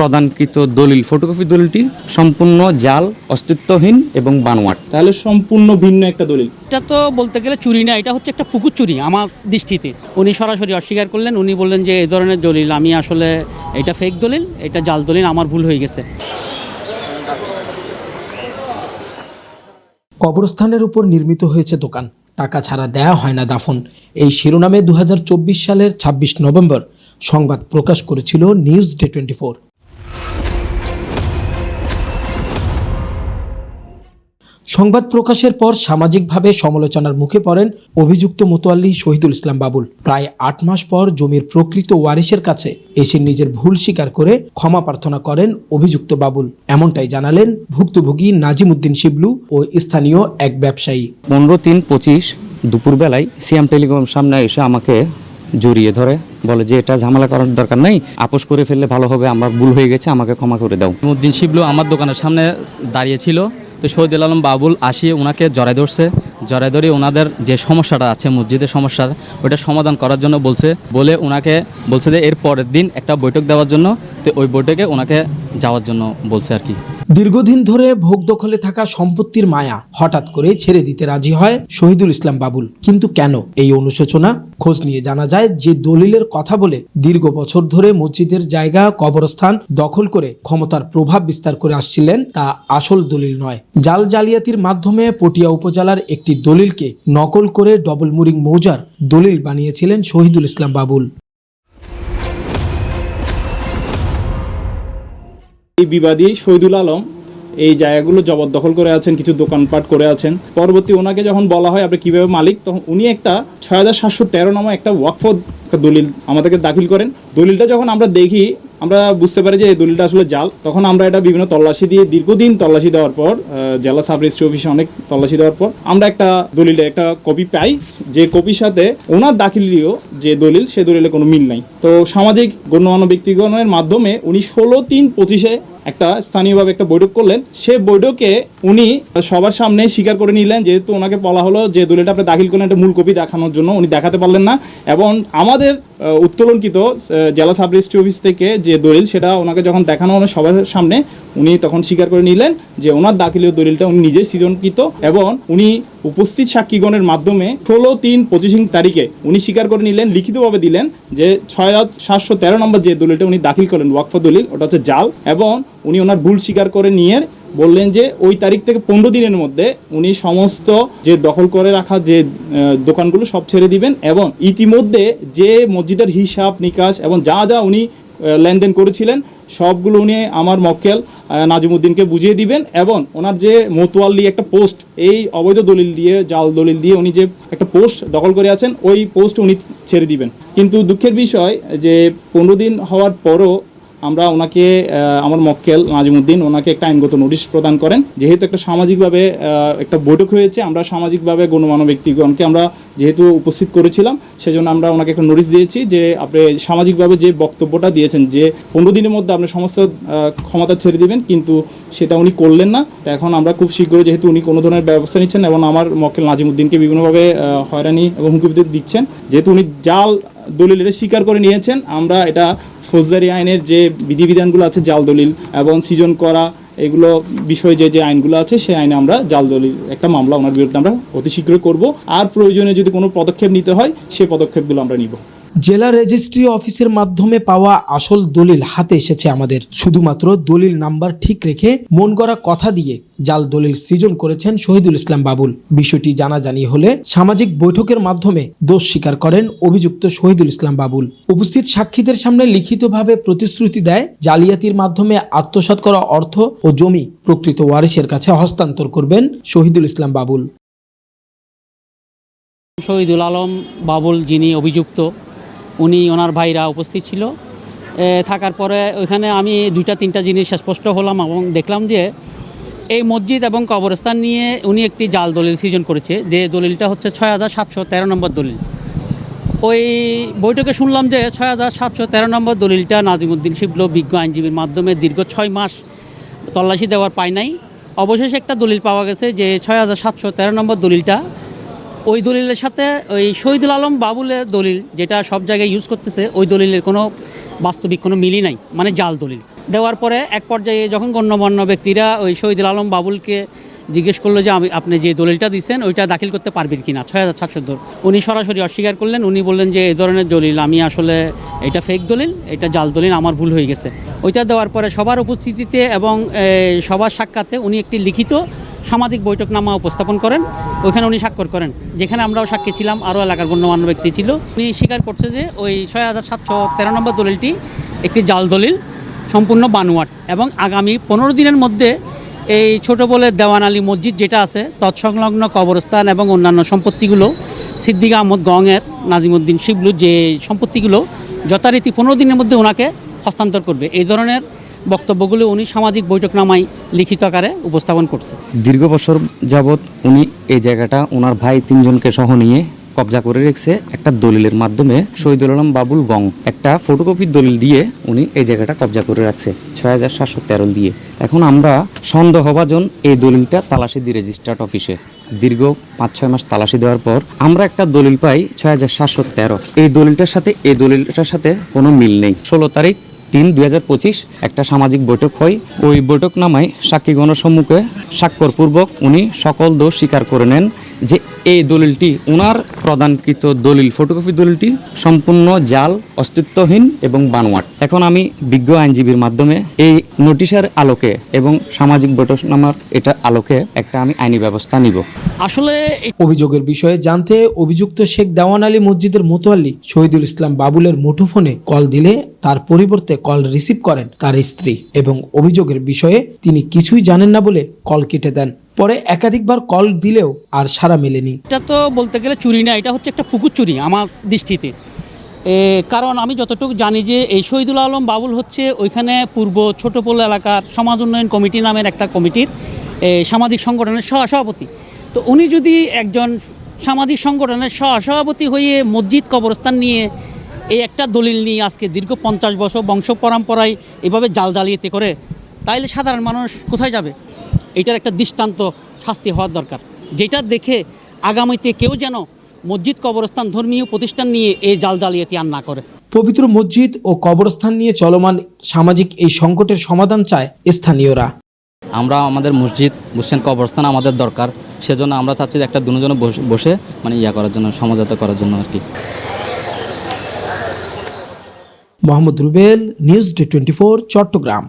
প্রদানকৃত দলিল ফটোকপি দলিলটি সম্পূর্ণ জাল অস্তিত্বহীন এবং বানোয়াট। তাহলে সম্পূর্ণ ভিন্ন একটা দলিল। এটা তো বলতে গেলে চুরি না এটা হচ্ছে একটা পুকুর চুরি আমার দৃষ্টিতে। উনি সরাসরি অস্বীকার করলেন উনি বললেন যে এই ধরনের দলিল আমি আসলে এটা ফেক দলিল এটা জাল দলিল আমার ভুল হয়ে গেছে। কবরস্থানের উপর নির্মিত হয়েছে দোকান টাকা ছাড়া দেয়া হয় না দাফন। এই শিরোনামে দু হাজার চব্বিশ সালের ২৬ নভেম্বর সংবাদ প্রকাশ করেছিল নিউজ ডে টোয়েন্টি সংবাদ প্রকাশের পর সামাজিকভাবে সমালোচনার মুখে পড়েন অভিযুক্ত মোতোয়াল্লি শহীদুল ইসলাম বাবুল। প্রায় আট মাস পর জমির প্রকৃত ওয়ারিশের কাছে এসে নিজের ভুল স্বীকার করে ক্ষমা প্রার্থনা করেন অভিযুক্ত বাবুল। এমনটাই জানালেন ভুক্তভোগী নাজিমুদ্দিন শিবলু ও স্থানীয় এক ব্যবসায়ী। পনেরো তিন পঁচিশ দুপুরবেলায় সিএম টেলিকম সামনে এসে আমাকে জড়িয়ে ধরে বলে যে এটা ঝামেলা করার দরকার নাই আপোষ করে ফেললে ভালো হবে আমার ভুল হয়ে গেছে আমাকে ক্ষমা করে দাও। মুদ্দিন শিবলু আমার দোকানের সামনে দাঁড়িয়েছিল তো শহীদুল আলম বাবুল আসিয়ে ওনাকে জড়াই ধরছে। জড়াই ধরে ওনাদের যে সমস্যাটা আছে, মসজিদের সমস্যা ওটা সমাধান করার জন্য বলছে। বলে ওনাকে বলছে যে, এর পরের দিন একটা বৈঠক দেওয়ার জন্য তো ওই বৈঠকে ওনাকে যাওয়ার জন্য বলছে আর কি। দীর্ঘদিন ধরে ভোগ দখলে থাকা সম্পত্তির মায়া হঠাৎ করে ছেড়ে দিতে রাজি হয় শহীদুল ইসলাম বাবুল। কিন্তু কেন এই অনুশোচনা? খোঁজ নিয়ে জানা যায় যে দলিলের কথা বলে দীর্ঘ বছর ধরে মসজিদের জায়গা, কবরস্থান দখল করে ক্ষমতার প্রভাব বিস্তার করে আসছিলেন তা আসল দলিল নয়। জাল জালিয়াতির মাধ্যমে পটিয়া উপজেলার একটি দলিলকে নকল করে ডবল মুরিং মৌজার দলিল বানিয়েছিলেন শহীদুল ইসলাম বাবুল। এই বিবাদী শহীদুল আলম এই জায়গাগুলো জবরদখল করে আছেন, কিছু দোকানপাট করে আছেন। পরবর্তী ওনাকে যখন বলা হয় আপনি কীভাবে মালিক, তখন উনি একটা ছয় হাজার সাতশো তেরো নামে একটা ওয়াকফ দলিল আমাদেরকে দাখিল করেন। দলিলটা যখন আমরা দেখি আমরা বুঝতে পারি যে এই দলিলটা আসলে জাল। তখন আমরা এটা বিভিন্ন তল্লাশি দিয়ে দীর্ঘদিন তল্লাশি দেওয়ার পর জেলা সাব রেজিস্ট্রি অফিসে অনেক তল্লাশি দেওয়ার পর, আমরা একটা দলিলে একটা কপি পাই। যে কপির সাথে ওনার দাখিলীয় যে দলিল, সে দলিলে কোনো মিল নাই। তো সামাজিক গণ্যমান্য ব্যক্তিগণের মাধ্যমে উনি ষোলো তিন পঁচিশে একটা স্থানীয়ভাবে একটা বৈঠক করলেন। সে বৈঠকে উনি সবার সামনে স্বীকার করে নিলেন, যেহেতু ওনাকে বলা হলো যে দলিলটা আপনি দাখিল করলেন একটা মূল কপি দেখানোর জন্য, উনি দেখাতে পারলেন না। এবং আমাদের উত্তোলনকৃত জেলা সাব রেজিস্ট্রি অফিস থেকে যে দলিল, সেটা ওনাকে যখন দেখানো হলো সবার সামনে, উনি তখন স্বীকার করে নিলেন যে ওনার দাখিলীয় দলিলটা উনি নিজে সৃজনকৃত এবং উনি উপস্থিত সাক্ষীগণের মাধ্যমে ষোলো তিন পঁচিশ তারিখে উনি স্বীকার করে নিলেন, লিখিতভাবে দিলেন যে ছয় সাতশো তেরো নম্বর যে দলিলটা উনি দাখিল করেন, ওয়াকফ দলিল, ওটা হচ্ছে জাল এবং উনি ওনার ভুল স্বীকার করে নিয়ে বললেন যে ওই তারিখ থেকে পনেরো দিনের মধ্যে উনি সমস্ত যে দখল করে রাখা যে দোকানগুলো সব ছেড়ে দিবেন এবং ইতিমধ্যে যে মসজিদের হিসাব নিকাশ এবং যা যা উনি লেনদেন করেছিলেন, সবগুলো উনি আমার মক্কেল নাজিমুদ্দিনকে বুঝিয়ে দিবেন এবং ওনার যে মতুয়াল্লি একটা পোস্ট, এই অবৈধ দলিল দিয়ে, জাল দলিল দিয়ে উনি যে একটা পোস্ট দখল করে আছেন, ওই পোস্ট উনি ছেড়ে দিবেন। কিন্তু দুঃখের বিষয় যে পনেরো দিন হওয়ার পরও আমরা ওনাকে আমার মক্কেল নাজিমুদ্দিন ওনাকে একটা আইনগত নোটিশ প্রদান করেন। যেহেতু একটা সামাজিকভাবে একটা বৈঠক হয়েছে, আমরা সামাজিকভাবে গণ্যমান্য ব্যক্তিগণকে আমরা যেহেতু উপস্থিত করেছিলাম, সেজন্য আমরা ওনাকে একটা নোটিশ দিয়েছি যে আপনি সামাজিকভাবে যে বক্তব্যটা দিয়েছেন, যে পনেরো দিনের মধ্যে আপনি সমস্ত ক্ষমতা ছেড়ে দিবেন, কিন্তু সেটা উনি করলেন না। এখন আমরা খুব শীঘ্রই যেহেতু উনি কোনো ধরনের ব্যবস্থা নিচ্ছেন এবং আমার মক্কেল নাজিমুদ্দিনকে বিভিন্নভাবে হয়রানি এবং হুমকি দিচ্ছেন, যেহেতু উনি জাল দলিল এটা স্বীকার করে নিয়েছেন, আমরা এটা ফৌজদারি আইনের যে বিধিবিধানগুলো আছে জাল দলিল এবং সৃজন করা, এগুলো বিষয়ে যে যে আইনগুলো আছে, সেই আইনে আমরা জাল দলিল একটা মামলা ওনার বিরুদ্ধে আমরা অতি শীঘ্রই করব। আর প্রয়োজনে যদি কোনো পদক্ষেপ নিতে হয় সেই পদক্ষেপগুলো আমরা নিব। জেলা রেজিস্ট্রি অফিসের মাধ্যমে পাওয়া আসল দলিল হাতে এসেছে আমাদের। শুধুমাত্র দলিল নাম্বার ঠিক রেখে মন গড়া কথা দিয়ে জাল দলিল সৃজন করেছেন শহীদুল ইসলাম বাবুল। বিষয়টি জানাজানি হলে সামাজিক বৈঠকের মাধ্যমে দোষ স্বীকার করেন অভিযুক্ত শহীদুল ইসলাম বাবুল। উপস্থিত সাক্ষীদের সামনে লিখিতভাবে প্রতিশ্রুতি দেয়, জালিয়াতির মাধ্যমে আত্মসাৎ করা অর্থ ও জমি প্রকৃত ওয়ারিশের কাছে হস্তান্তর করবেন শহীদুল ইসলাম বাবুল। শহীদুল আলম বাবুল যিনি অভিযুক্ত উনি, ওনার ভাইরা উপস্থিত ছিল। থাকার পরে ওইখানে আমি দুইটা, তিনটা জিনিস স্পষ্ট হলাম এবং দেখলাম যে এই মসজিদ এবং কবরস্থান নিয়ে উনি একটি জাল দলিল সৃজন করেছে, যে দলিলটা হচ্ছে ছয় হাজার সাতশো তেরো নম্বর দলিল। ওই বৈঠকে শুনলাম যে ছয় হাজার সাতশো তেরো নম্বর দলিলটা নাজিমুদ্দিন শিবল বিজ্ঞ আইনজীবীর মাধ্যমে দীর্ঘ ছয় মাস তল্লাশি দেওয়ার পায় নাই। অবশেষে একটা দলিল পাওয়া গেছে যে ছয় হাজার সাতশো তেরো নম্বর দলিলটা ওই দলিলের সাথে ওই শহীদুল আলম বাবুলের দলিল যেটা সব জায়গায় ইউজ করতেছে, ওই দলিলের কোনো বাস্তবিক কোনো মিলই নাই মানে জাল দলিল। দেওয়ার পরে এক পর্যায়ে যখন গণ্যমান্য ব্যক্তিরা ওই শহীদুল আলম বাবুলকে জিজ্ঞেস করল যে, আমি আপনি যে দলিলটা দিচ্ছেন ওইটা দাখিল করতে পারবেন কি না ছয় হাজার সাতশো উনি সরাসরি অস্বীকার করলেন, উনি বললেন যে এই ধরনের দলিল, আমি আসলে এটা ফেক দলিল, এটা জাল দলিল, আমার ভুল হয়ে গেছে। ওইটা দেওয়ার পরে সবার উপস্থিতিতে এবং সবার সাক্ষাতে উনি একটি লিখিত সামাজিক বৈঠকনামা উপস্থাপন করেন। ওইখানে উনি স্বাক্ষর করেন। যেখানে আমরাও সাক্ষী ছিলাম, আরও এলাকার গণ্যমান্য ব্যক্তি ছিল। উনি স্বীকার করছে যে ওই ছয় হাজার সাতশো তেরো নম্বর দলিলটি একটি জাল দলিল, সম্পূর্ণ বানোয়াট এবং আগামী পনেরো দিনের মধ্যে এই ছোট বলে দেওয়ান আলী মসজিদ যেটা আছে, তৎসংলগ্ন কবরস্থান এবং অন্যান্য সম্পত্তিগুলো, সিদ্দিক আহমদ গংয়ের নাজিমুদ্দিন শিবলু যে সম্পত্তিগুলো যথারীতি পনেরো দিনের মধ্যে ওনাকে হস্তান্তর করবে। এই ধরনের বক্তব্যগুলো উনি সামাজিক বৈঠকনামায় লিখিত আকারে উপস্থাপন করছে। দীর্ঘ বছর যাবৎ উনি এই জায়গাটা ওনার ভাই তিনজনকে সহ নিয়ে কবজা করে রেখেছে একটা দলিলের মাধ্যমে, শহীদুল আলম বাবুল গং। একটা ফটোকপির দলিল দিয়ে উনি এই জায়গাটা কবজা করে রাখছে, ছয় হাজার সাতশো তেরো দিয়ে। এখন আমরা সন্দেহ সন্দেহভাজন এই দলিলটা তালাশি দিই রেজিস্ট্রার্ড অফিসে। দীর্ঘ পাঁচ ছয় মাস তালাশি দেওয়ার পর আমরা একটা দলিল পাই, ছয় হাজার সাতশো তেরো। এই দলিলটার সাথে, এই দলিলটার সাথে কোনো মিল নেই। ষোলো তারিখ তিন দুই একটা সামাজিক বৈঠক হয়। ওই বৈঠক নামায় সাক্ষীগণের সম্মুখে স্বাক্ষরপূর্বক উনি সকল দোষ স্বীকার করে নেন। যে এই দলিলটি ওনার প্রদানকৃত দলিল, ফটোকপি দলিলটি সম্পূর্ণ জাল, অস্তিত্বহীন এবং বানোয়াট। এখন আমি বিজ্ঞ আইনজীবীর মাধ্যমে এই নোটিশের আলোকে এবং সামাজিক বৈঠকনামার এটা আলোকে একটা আমি আইনি ব্যবস্থা নিব। আসলে অভিযোগের বিষয়ে জানতে অভিযুক্ত শেখ দেওয়ান আলী মসজিদের মোতোয়াল্লি শহীদুল ইসলাম বাবুলের মুঠোফোনে কল দিলে তার পরিবর্তে কল রিসিভ করেন তার স্ত্রী এবং অভিযোগের বিষয়ে তিনি কিছুই জানেন না বলে কল কেটে দেন। পরে একাধিকবার কল দিলেও আর সাড়া মেলেনি। এটা তো বলতে গেলে চুরি না, এটা হচ্ছে একটা পুকুর চুরি আমার দৃষ্টিতে। কারণ আমি যতটুকু জানি যে এই শহীদুল আলম বাবুল হচ্ছে ওইখানে পূর্ব ছোটপোল এলাকার সমাজ উন্নয়ন কমিটি নামের একটা কমিটির সামাজিক সংগঠনের সহসভাপতি। তো উনি যদি একজন সামাজিক সংগঠনের সহসভাপতি হয়ে মসজিদ কবরস্থান নিয়ে এই একটা দলিল নিয়ে আজকে দীর্ঘ পঞ্চাশ বছর বংশ পরম্পরায় এভাবে জাল জালিয়াতি করে, তাইলে সাধারণ মানুষ কোথায় যাবে? এটার একটা দৃষ্টান্ত শাস্তি হওয়ার দরকার। যেটা দেখে আগামীতে কেউ যেন মসজিদ কবরস্থান ধর্মীয় প্রতিষ্ঠান নিয়ে এই জাল জালিয়াতি আর না করে। পবিত্র মসজিদ ও কবরস্থান নিয়ে চলমান সামাজিক এই সংকটের সমাধান চায় স্থানীয়রা। আমরা আমাদের মসজিদ বুঝছেন কবরস্থান আমাদের দরকার। সেজন্য আমরা চাচ্ছি যে একটা দুজনে বসে মানে ইয়া করার জন্য সমঝোতা করার জন্য আর কি। Mohammad Rubel news day twenty Chattogram.